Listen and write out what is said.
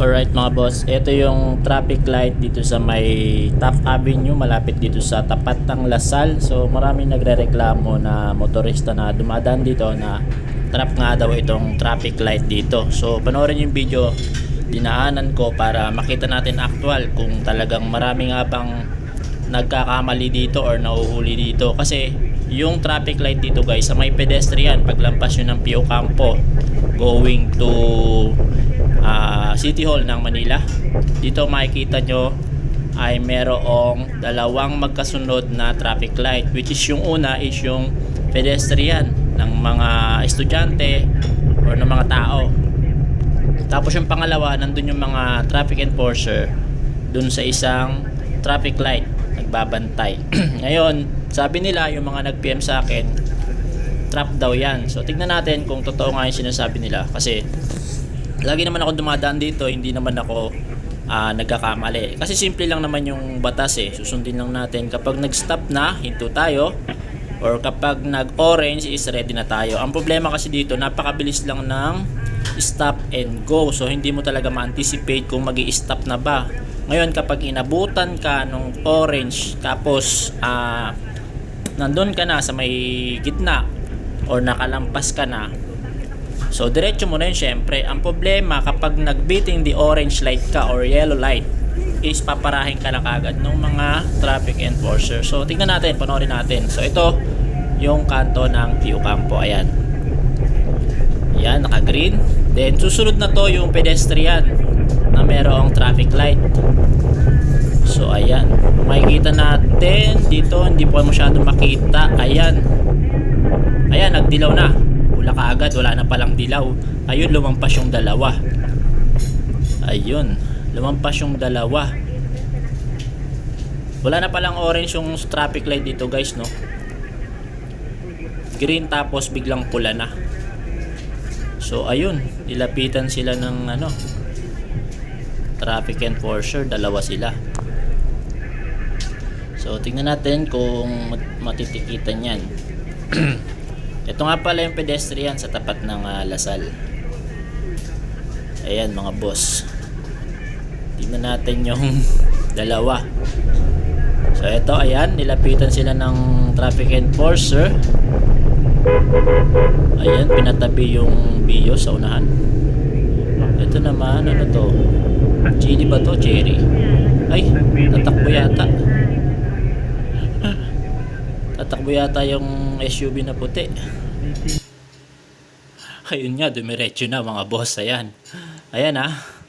Alright mga boss, ito yung traffic light dito sa may Taft Avenue malapit dito sa tapat ng Lasal. So maraming nagrereklamo na motorista na dumadaan dito na trap nga daw itong traffic light dito. So panoorin yung video dinaanan ko para makita natin actual kung talagang marami nga bang nagkakamali dito or nauhuli dito kasi yung traffic light dito guys sa may pedestrian paglampas yun ng Pio Campo going to ah, City Hall ng Manila. Dito makikita nyo ay merong dalawang magkasunod na traffic light which is yung una is yung pedestrian ng mga estudyante or ng mga tao. Tapos yung pangalawa nandun yung mga traffic enforcer dun sa isang traffic light nagbabantay. Ngayon sabi nila yung mga nag PM sa akin trap daw yan. So tignan natin kung totoo nga yung sinasabi nila. Kasi lagi naman ako dumadaan dito hindi naman ako ah, nagkakamali. Kasi simple lang naman yung batas eh. Susundin lang natin. Kapag nag-stop na hinto tayo. Or kapag nag-orange is ready na tayo. Ang problema kasi dito napakabilis lang ng stop and go. So hindi mo talaga ma-anticipate kung mag stop na ba. Ngayon kapag inabutan ka nung orange tapos ah nandun ka na sa may gitna or nakalampas ka na So, diretso mo na yun syempre. Ang problema, kapag nagbiting the orange light ka or yellow light, is paparahin ka na kagad ng mga traffic enforcer. So, tingnan natin, panoorin natin. So, ito, yung kanto ng Pio Campo. Ayan. Ayan, naka-green. Then, susunod na to yung pedestrian na merong traffic light. So, ayan. Makikita natin dito, hindi po masyado makita. Ayan. Ayan, nagdilaw na. Pula ka agad, wala na palang dilaw. Ayun, lumampas yung dalawa. Ayun, lumampas yung dalawa. Wala na palang orange yung traffic light dito guys, no? Green tapos biglang pula na. So, ayun, nilapitan sila ng ano, traffic enforcer, dalawa sila. So, tingnan natin kung mat- matitikitan yan. Ito nga pala yung pedestrian sa tapat ng ah, Lasal. Ayan mga boss. Tingnan natin yung dalawa. So ito ayan, nilapitan sila ng traffic enforcer. Ayan, pinatabi yung bio sa unahan. Ito naman, ano to? Chili ba to? Cherry? Ay, tatakbo yata. Tatakbo yata yung SUV na puti. Ayun nga, dumiretso na mga boss. Ayan. Ayan ah.